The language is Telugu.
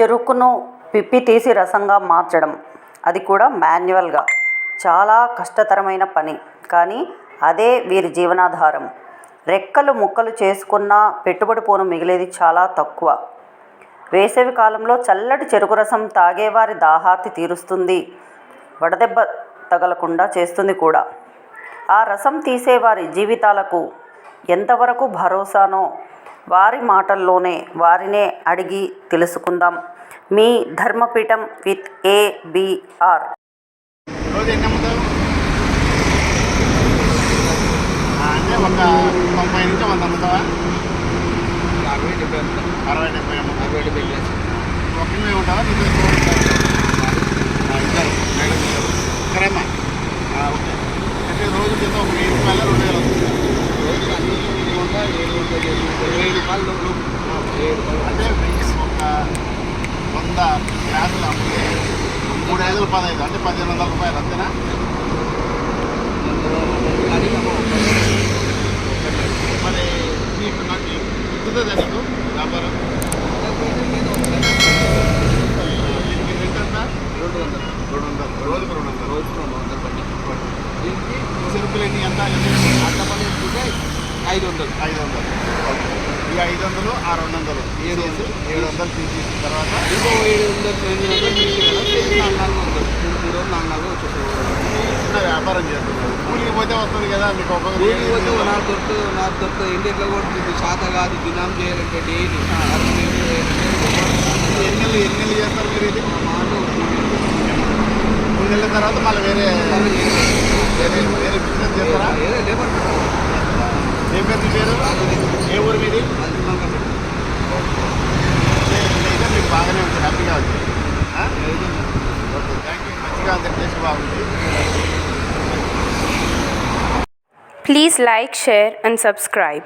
చెరుకును పిప్పి తీసి రసంగా మార్చడం. అది కూడా మాన్యువల్గా. చాలా కష్టతరమైన పని. కానీ అదే వీరి జీవనాధారం. రెక్కలు ముక్కలు చేసుకున్నా పెట్టుబడి పోను మిగిలేది చాలా తక్కువ. వేసవి కాలంలో చల్లటి చెరుకు రసం తాగేవారి దాహార్తి తీరుస్తుంది. వడదెబ్బ తగలకుండా చేస్తుంది కూడా. ఆ రసం తీసేవారి జీవితాలకు ఎంతవరకు భరోసానో వారి మాటల్లోనే వారినే అడిగి తెలుసుకుందాం. మీ ధర్మపీఠం విత్ ఏబిఆర్ అంటే ఒక తొంభై నుంచి వంద అమ్ముతావా? అరవై డెబ్బై అంతా అరవై డెబ్బై అమ్ముతావు అరవై డెబ్బై గ్లాస్ ఒక్కనే ఉంటావా నీతో ఇద్దరు ఇద్దరు. మేడం ఇద్దరు. సరేమ్మా. ఆ, ఓకే. అంటే రోజు ఒక వెయ్యి రూపాయలు రెండు వేలు వస్తుంది రోజు అన్ని వంద ఏడు వందల ఏడు వందల వెయ్యి రూపాయలు ఏడు అంటే వెయ్యి ఒక వంద గ్లాసులు అమ్మితే మూడు ఐదులు పదహైదు అంటే పదిహేను వందల. రూపాయలు అంతేనా మరి నీకు నాకు కుదురుతుందా నీకు వ్యాపారం దీనికి ఎంత రెండు వందలు. రెండు వందలు. రోజుకు రెండు వందలు రోజుకు రెండు వందలు. పట్టి దీనికి చెరుకులు ఎన్ని ఎంత ఐదు వందలు ఐదు వందలు ఈ ఐదు వందలు ఆ రెండు వందలు ఏడు తీసేసి వందలు. ఏడు వందలు తీసేసిన తర్వాత ఇంకో ఏడు వందలు ఎనిమిది వందలు చేసి నాలుగు నాలుగు వందలు మూడు రోజులు నాలుగు నాలుగు వచ్చేసాయి చిన్న వ్యాపారం చేస్తున్నారు కూలికి పోతే వస్తుంది కదా మీకు ఒక్కొక్క ఊరికి పోతే నాకు దొరుకుతుంది నాకు దొరుకుతుంది ఇంటి ఎట్లా కొడుతుంది శాత కాదు దినం చేయాలంటే డైలీ ఎన్ని నెలలు ఎన్ని నెలలు చేస్తారు మీరు ఇది మూడు నెలల తర్వాత మళ్ళీ వేరే వేరే వేరే బిజినెస్ చేస్తారా ఏదో లేబర్ పేరు మీ పేరు? ఏ ఊరు మీది? అయితే మీకు బాగానే ఉంది హ్యాపీగా ఉంది. ఓకే థ్యాంక్ యూ మంచిగా ఉంది బాగుంది. Please like, share, and subscribe.